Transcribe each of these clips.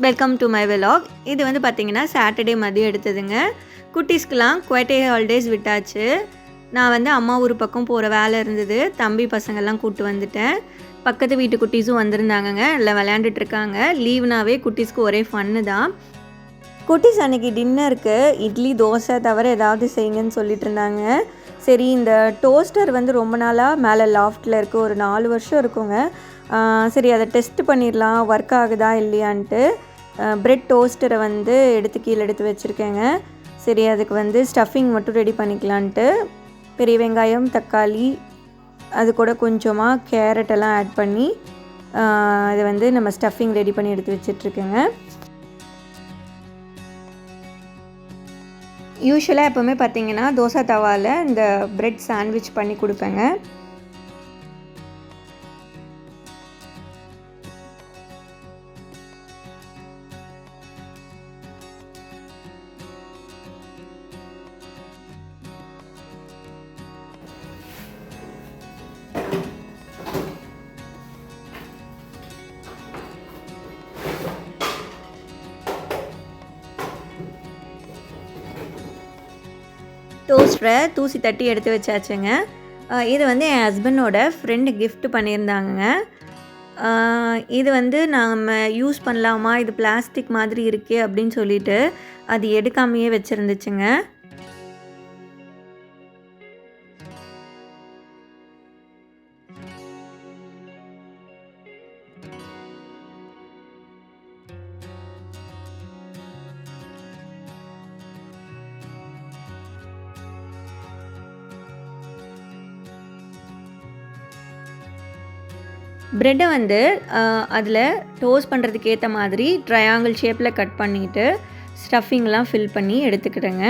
Welcome to my வெலாக் இது வந்து பார்த்திங்கன்னா சாட்டர்டே மதியம் எடுத்ததுங்க. குட்டீஸ்க்கெலாம் குவேட்டை ஹாலிடேஸ் விட்டாச்சு. நான் வந்து அம்மா ஊர் பக்கம் போகிற வேலை இருந்தது. தம்பி பசங்கள்லாம் கூப்பிட்டு வந்துட்டேன். பக்கத்து வீட்டு குட்டீஸும் வந்திருந்தாங்கங்க. எல்லாம் விளையாண்டுட்டு இருக்காங்க. லீவ்னாவே குட்டீஸ்க்கு ஒரே ஃபன்னு தான். குட்டிஸ் அன்றைக்கி டின்னருக்கு இட்லி தோசை தவிர ஏதாவது செய்யுங்கன்னு சொல்லிட்டு இருந்தாங்க சரி இந்த டோஸ்டர் வந்து ரொம்ப நாளாக மேலே லாஃப்டில் இருக்குது ஒரு நாலு வருஷம் இருக்குங்க. சரி அதை டெஸ்ட் பண்ணிடலாம் ஒர்க் ஆகுதா இல்லையான்ட்டு பிரெட் டோஸ்டரை வந்து எடுத்து கீழே எடுத்து வச்சுருக்கேங்க. சரி அதுக்கு வந்து ஸ்டஃபிங் மட்டும் ரெடி பண்ணிக்கலான்ட்டு பெரிய வெங்காயம் தக்காளி அது கூட கொஞ்சமாக கேரட் எல்லாம் ஆட் பண்ணி அதை வந்து நம்ம ஸ்டஃபிங் ரெடி பண்ணி எடுத்து வச்சிட்ருக்கேங்க. யூஸ்வலாக எப்போவுமே பார்த்தீங்கன்னா தோசை தவாவில் இந்த ப்ரெட் சாண்ட்விச் பண்ணி கொடுப்பேங்க. டோஸ்டரை தூசி தட்டி எடுத்து வச்சாச்சுங்க. இது வந்து என் ஹஸ்பண்டோட ஃப்ரெண்டு கிஃப்ட் பண்ணியிருந்தாங்கங்க. இது வந்து நாம் யூஸ் பண்ணலாமா? இது பிளாஸ்டிக் மாதிரி இருக்கே அப்படின்னு சொல்லிட்டு அது எடுக்காமையே வச்சுருந்துச்சுங்க. ப்ரெட்டை வந்து அதில் டோஸ்ட் பண்ணுறதுக்கு ஏற்ற மாதிரி ட்ரையாங்கிள் ஷேப்பில் கட் பண்ணிவிட்டு ஸ்டஃபிங்லாம் ஃபில் பண்ணி எடுத்துக்கிடுங்க.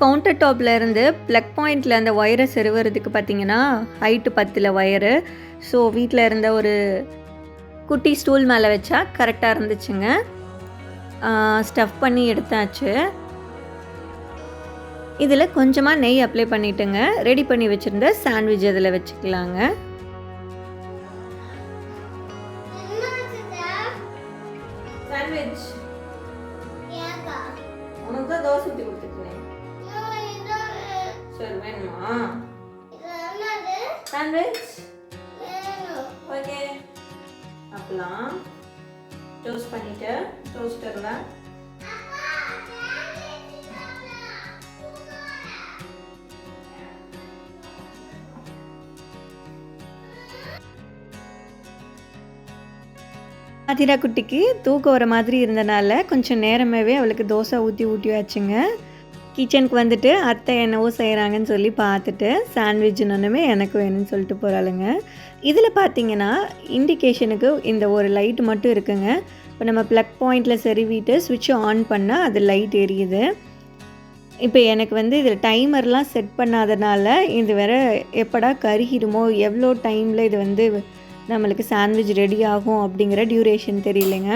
கவுண்டர் டாப்பில் இருந்து ப்ளக் பாயிண்டில் அந்த ஒயரை செருவுறதுக்கு பார்த்தீங்கன்னா ஹைட்டு பத்தில் ஒயரு ஸோ வீட்டில் இருந்த ஒரு குட்டி ஸ்டூல் மேலே வச்சா கரெக்டாக இருந்துச்சுங்க. ஸ்டஃப் பண்ணி எடுத்தாச்சு. இதில் கொஞ்சமாக நெய் அப்ளை பண்ணிட்டுங்க. ரெடி பண்ணி வச்சுருந்த சாண்ட்விச் அதில் வச்சுக்கலாங்க. சாண்ட்விச் சாப்பிடலாம் டோஸ்ட் பண்ணிட்டு டோஸ்டர்ல அதிரா குட்டிக்கு தூக்கம் வர மாதிரி இருந்தனால கொஞ்சம் நேரமாகவே அவளுக்கு தோசை ஊற்றி ஊட்டியாச்சுங்க. கிச்சனுக்கு வந்துட்டு அத்தை என்னவோ செய்கிறாங்கன்னு சொல்லி பார்த்துட்டு சாண்ட்விட்ஜுன்னு எனக்கு வேணும்னு சொல்லிட்டு போகிறாளுங்க இதில் பார்த்தீங்கன்னா இண்டிகேஷனுக்கு இந்த ஒரு லைட் மட்டும் இருக்குங்க. இப்போ நம்ம ப்ளக் பாயிண்டில் செருவிட்டு சுவிட்ச் ஆன் பண்ணால் அது லைட் எரியுது. இப்போ எனக்கு வந்து இதில் டைமர்லாம் செட் பண்ணாதனால இது வேற எப்படா கருகிடுமோ எவ்வளோ டைமில் இது வந்து நம்மளுக்கு சாண்ட்விச் ரெடி ஆகும் அப்படிங்கிற டியூரேஷன் தெரியலைங்க.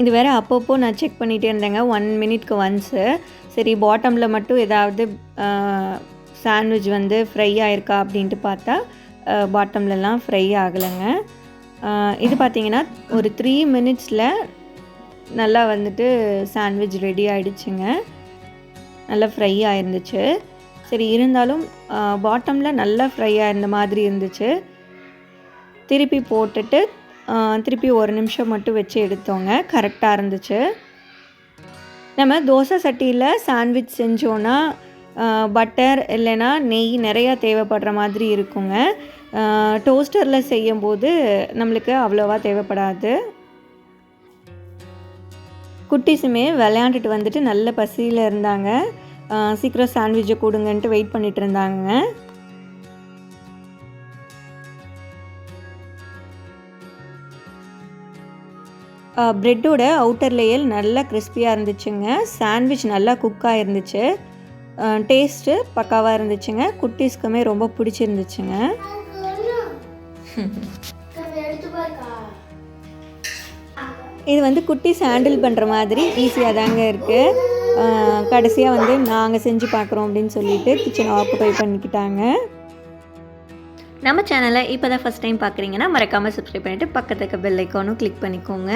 இது வேறு அப்பப்போ நான் செக் பண்ணிகிட்டே இருந்தேங்க. ஒன் மினிட்க்கு ஒன்ஸு சரி பாட்டமில் மட்டும் ஏதாவது சாண்ட்விச் வந்து ஃப்ரை ஆயிருக்கா அப்படின்ட்டு பார்த்தா பாட்டம்லலாம் ஃப்ரை ஆகலைங்க. இது பார்த்திங்கன்னா ஒரு த்ரீ மினிட்ஸில் நல்லா வந்துட்டு சாண்ட்விச் ரெடி ஆகிடுச்சுங்க நல்லா ஃப்ரை ஆயிருந்துச்சு. சரி இருந்தாலும் பாட்டமில் நல்லா ஃப்ரை ஆயிருந்த மாதிரி இருந்துச்சு. திருப்பி போட்டுட்டு திருப்பி ஒரு நிமிஷம் மட்டும் வச்சு எடுத்தோங்க. கரெக்டாக இருந்துச்சு. நம்ம தோசை சட்டியில் சாண்ட்விச் செஞ்சோன்னா பட்டர் இல்லைன்னா நெய் நிறையா தேவைப்படுற மாதிரி இருக்குங்க. டோஸ்டரில் செய்யும்போது நம்மளுக்கு அவ்வளோவா தேவைப்படாது. குட்டீஸுமே விளையாண்டுட்டு வந்துட்டு நல்ல பசியில் இருந்தாங்க. சீக்கிரம் சாண்ட்விட்சை கொடுங்கன்ட்டு வெயிட் பண்ணிகிட்டு இருந்தாங்க ப்ரெட்டோட அவுட்டர் லேயர் நல்லா கிறிஸ்பியாக இருந்துச்சுங்க. சாண்ட்விச் நல்லா குக்காக இருந்துச்சு. டேஸ்ட்டு பக்காவாக இருந்துச்சுங்க. குட்டீஸ்க்குமே ரொம்ப பிடிச்சிருந்துச்சுங்க. இது வந்து குட்டீஸ் ஹேண்டில் பண்ணுற மாதிரி ஈஸியாக தாங்க இருக்குது கடைசியாக வந்து நாங்கள் செஞ்சு பார்க்குறோம் அப்படின்னு சொல்லிட்டு கிச்சனை ஆக்குபை பண்ணிக்கிட்டாங்க. நம்ம சேனலை இப்போ தான் ஃபஸ்ட் டைம் பார்க்குறீங்கன்னா மறக்காமல் சப்ஸ்கிரைப் பண்ணிவிட்டு பக்கத்துக்கு பெல் ஐக்கானும் கிளிக் பண்ணிக்கோங்க.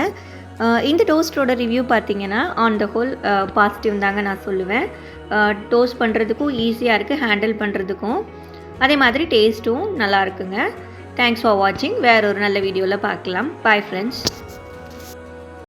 இந்த டோஸ்ட்டோட ரிவ்யூ பார்த்தீங்கன்னா ஆன் த ஹோல் பாசிட்டிவ் தாங்க நான் சொல்லுவேன். டோஸ்ட் பண்ணுறதுக்கும் ஈஸியாக இருக்குது ஹேண்டில் பண்ணுறதுக்கும் அதே மாதிரி டேஸ்ட்டும் நல்லா இருக்குங்க. தேங்க்ஸ் ஃபார் வாட்சிங் வேற ஒரு நல்ல வீடியோவில் பார்க்கலாம் பாய் ஃப்ரெண்ட்ஸ்